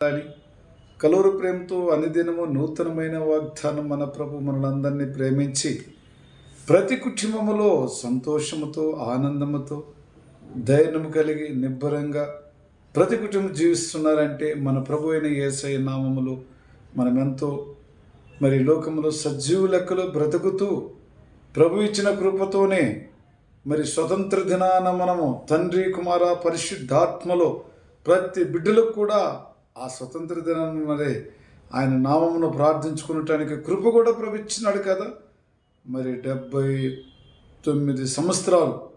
అని కలూరు ప్రేమతో అనుదినము నూతనమైన వాగ్దానం మన ప్రభు మనలందరినీ ప్రేమించి ప్రతి కుటుంబములో సంతోషముతో ఆనందముతో ధైర్యము కలిగి నిబ్బరంగా ప్రతి కుటుంబం జీవిస్తున్నారంటే మన ప్రభు అయిన ఏసై నామములు మనమెంతో మరి లోకములో సజీవు లెక్కలో బ్రతుకుతూ ప్రభు ఇచ్చిన కృపతోనే మరి స్వతంత్ర దినాన మనము తండ్రి కుమార పరిశుద్ధాత్మలో ప్రతి బిడ్డలకు కూడా ఆ స్వతంత్ర దినాన్ని మరి ఆయన నామమును ప్రార్థించుకునటానికి కృప కూడా ప్రభు కదా. మరి డెబ్బై తొమ్మిది సంవత్సరాలు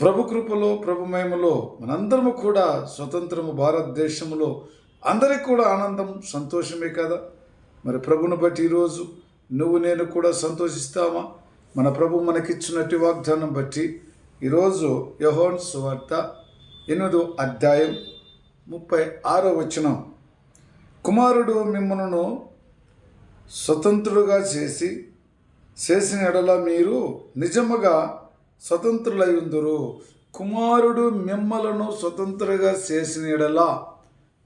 ప్రభు కృపలో ప్రభు మహిమలో మనందరము కూడా స్వతంత్రము భారతదేశంలో అందరికి కూడా ఆనందం సంతోషమే కదా. మరి ప్రభుని బట్టి ఈరోజు నువ్వు నేను కూడా సంతోషిస్తామా? మన ప్రభు మనకిచ్చినట్టు వాగ్దానం బట్టి ఈరోజు యహోన్ సువార్త ఎనిమిదో అధ్యాయం ముప్పై ఆరో వచనం. కుమారుడు మిమ్మల్ని స్వతంత్రులుగా చేసి చేసిన ఎడల మీరు నిజముగా స్వతంత్రులై ఉందరు కుమారుడు మిమ్మలను స్వతంత్రులుగా చేసిన ఎడల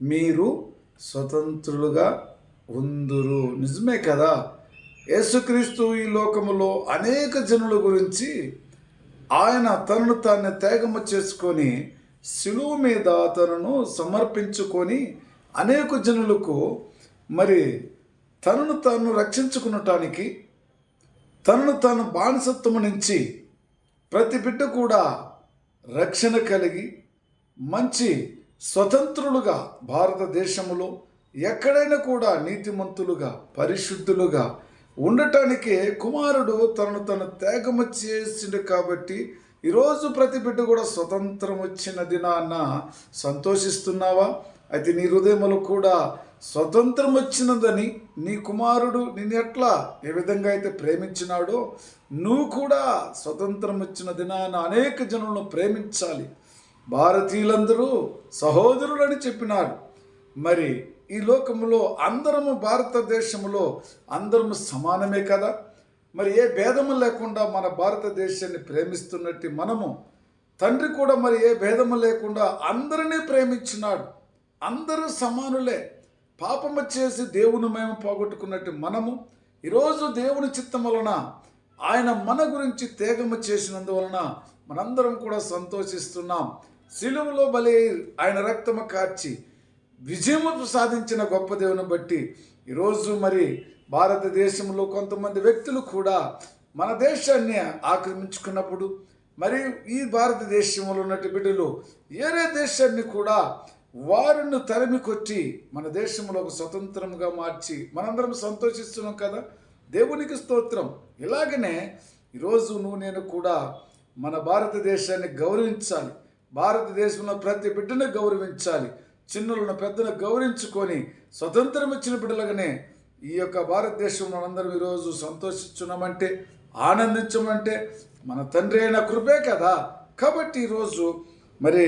మీరు స్వతంత్రులుగా ఉందురు. నిజమే కదా? యేసుక్రీస్తు ఈ లోకములో అనేక జనుల గురించి ఆయన తనను తాను త్యాగము చేసుకొని శిలువు మీద తనను సమర్పించుకొని అనేక జనులకు మరి తనను తాను రక్షించుకునటానికి తనను తాను బానిసత్వము నుంచి ప్రతి బిడ్డ కూడా రక్షణ కలిగి మంచి స్వతంత్రులుగా భారతదేశంలో ఎక్కడైనా కూడా నీతిమంతులుగా పరిశుద్ధులుగా ఉండటానికే కుమారుడు తనను తను త్యాగము చేసిండు కాబట్టి ఈరోజు ప్రతి బిడ్డ కూడా స్వతంత్రం వచ్చిన దినాన్న సంతోషిస్తున్నావా? అయితే నీ హృదయములు కూడా స్వతంత్రం వచ్చినదని నీ కుమారుడు నిన్ను ఎట్లా ఏ విధంగా అయితే ప్రేమించినాడో నువ్వు కూడా స్వతంత్రం వచ్చిన దినాన అనేక జనులను ప్రేమించాలి. భారతీయులందరూ సహోదరులని చెప్పినారు. మరి ఈ లోకములో అందరము భారతదేశంలో అందరము సమానమే కదా? మరి ఏ భేదము లేకుండా మన భారతదేశాన్ని ప్రేమిస్తున్నట్టు మనము తండ్రి కూడా మరి ఏ భేదము లేకుండా అందరినీ ప్రేమించినాడు. అందరూ సమానులే. పాపము చేసి దేవుని మేము పోగొట్టుకున్నట్టు మనము ఈరోజు దేవుని చిత్తం వలన ఆయన మన గురించి త్యాగము చేసినందువలన మనందరం కూడా సంతోషిస్తున్నాం. శిలువలో బలి ఆయన రక్తము కార్చి విజయము సాధించిన గొప్ప దేవుని బట్టి ఈరోజు మరి భారతదేశంలో కొంతమంది వ్యక్తులు కూడా మన దేశాన్ని ఆక్రమించుకున్నప్పుడు మరి ఈ భారతదేశంలో ఉన్నటి బిడ్డలు ఏరే దేశాన్ని కూడా వారిని తరిమి కొట్టి మన దేశంలో ఒక స్వతంత్రంగా మార్చి మనందరం సంతోషిస్తున్నాం కదా? దేవునికి స్తోత్రం. ఇలాగనే ఈరోజు నువ్వు నేను కూడా మన భారతదేశాన్ని గౌరవించాలి. భారతదేశంలో ప్రతి బిడ్డను గౌరవించాలి. చిన్నలను పెద్దను గౌరవించుకొని స్వతంత్రం ఇచ్చిన బిడ్డలుగానే ఈ యొక్క భారతదేశంలో అందరం ఈరోజు సంతోషించున్నామంటే ఆనందించమంటే మన తండ్రి అయిన కృపే కదా. కాబట్టి ఈరోజు మరి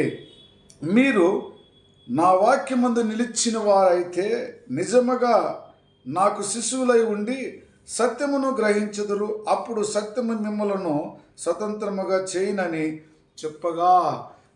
మీరు నా వాక్యమందు నిలిచిన వారైతే నిజముగా నాకు శిశువులై ఉండి సత్యమును గ్రహించదురు అప్పుడు సత్యము మిమ్మలను స్వతంత్రముగా చేయనని చెప్పగా.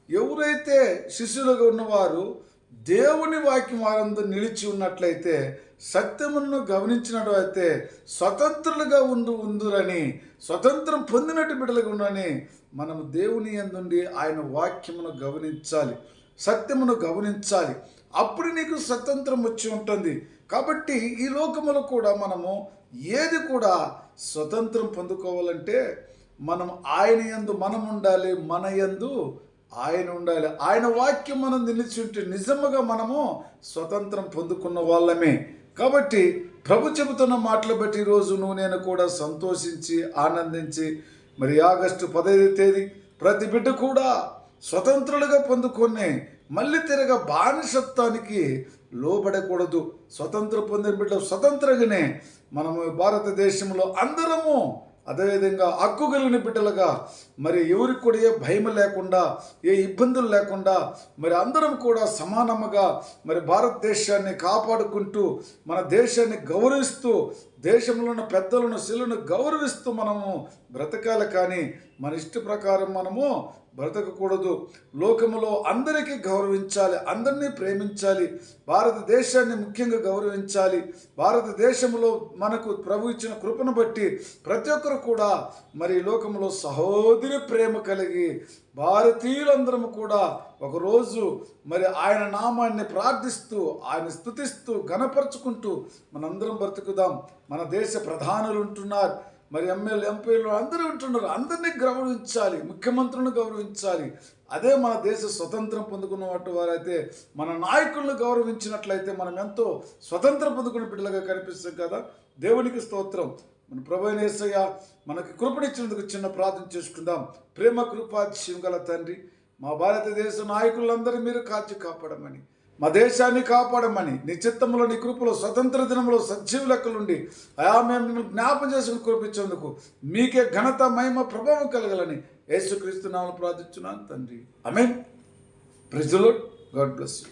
ఎవరైతే శిష్యులుగా ఉన్నవారు దేవుని వాక్యం వారందు నిలిచి ఉన్నట్లయితే సత్యమును గమనించినట్టు అయితే స్వతంత్రులుగా ఉండు ఉందురని స్వతంత్రం పొందినట్టు బిడ్డలుగా ఉండని మనము దేవుని ఎందుండి ఆయన వాక్యమును గమనించాలి. సత్యమును గమనించాలి. అప్పుడు నీకు స్వతంత్రం వచ్చి ఉంటుంది. కాబట్టి ఈ లోకములో కూడా మనము ఏది కూడా స్వతంత్రం పొందుకోవాలంటే మనం ఆయన యందు మనం ఉండాలి మన యందు ఆయన ఉండాలి. ఆయన వాక్యం మనం నిలిచి ఉంటే నిజముగా మనము స్వతంత్రం పొందుకున్న వాళ్ళమే. కాబట్టి ప్రభు చెబుతున్న మాటలు బట్టి ఈరోజు నువ్వు నేను కూడా సంతోషించి ఆనందించి మరి ఆగస్టు పదహైదు తేదీ ప్రతి బిడ్డ కూడా స్వతంత్రులుగా పొందుకొని మళ్ళీ తిరగ బానిసత్వానికి లోబడకూడదు. స్వతంత్ర పొందిన బిడ్డ స్వతంత్రంగానే మనము భారతదేశంలో అందరము అదేవిధంగా హక్కు బిడ్డలుగా మరి ఎవరికి కూడా ఏ భయం లేకుండా ఏ ఇబ్బందులు లేకుండా మరి అందరం కూడా సమానముగా మరి భారతదేశాన్ని కాపాడుకుంటూ మన దేశాన్ని గౌరవిస్తూ దేశంలో ఉన్న పెద్దలను శిలను గౌరవిస్తూ మనము బ్రతకాలి కానీ మన ఇష్ట ప్రకారం మనము బ్రతకకూడదు. లోకములో అందరికీ గౌరవించాలి అందరినీ ప్రేమించాలి భారతదేశాన్ని ముఖ్యంగా గౌరవించాలి. భారతదేశంలో మనకు ప్రభు ఇచ్చిన కృపను బట్టి ప్రతి ఒక్కరు కూడా మరి లోకంలో సహోదరి ప్రేమ కలిగి భారతీయులందరము కూడా ఒకరోజు మరి ఆయన నామాన్ని ప్రార్థిస్తూ ఆయన స్థుతిస్తూ ఘనపరుచుకుంటూ మనందరం బ్రతుకుదాం. మన దేశ ప్రధానులు ఉంటున్నారు. మరి ఎమ్మెల్యే ఎంపీలు అందరూ ఉంటున్నారు. అందరినీ గౌరవించాలి. ముఖ్యమంత్రులను గౌరవించాలి. అదే మన దేశ స్వతంత్రం పొందుకున్నట్టు వారైతే మన నాయకులను గౌరవించినట్లయితే మనం ఎంతో స్వతంత్రం పొందుకున్న బిడ్డలుగా కనిపిస్తాం కదా. దేవునికి స్తోత్రం. మన ప్రభు యేసయ్య మనకి కృపణిచ్చినందుకు చిన్న ప్రార్థన చేసుకుందాం. ప్రేమ కృపా గల తండ్రి. మా భారతదేశ నాయకులందరూ మీరు కాచి కాపాడమని మా దేశాన్ని కాపాడమని నీ చిత్తంలో నీ కృపలో స్వతంత్ర దినంలో సజీవ లెక్కలుండి అయా మేము జ్ఞాపం చేసుకుని కురిపించేందుకు మీకే ఘనత మహిమ ప్రభావం కలగాలని యేసుక్రీస్తు నామను ప్రార్థించున్నాను తండ్రి. ఐ మీన్ ప్రిజులో గాడ్ బ్లెస్ యూ.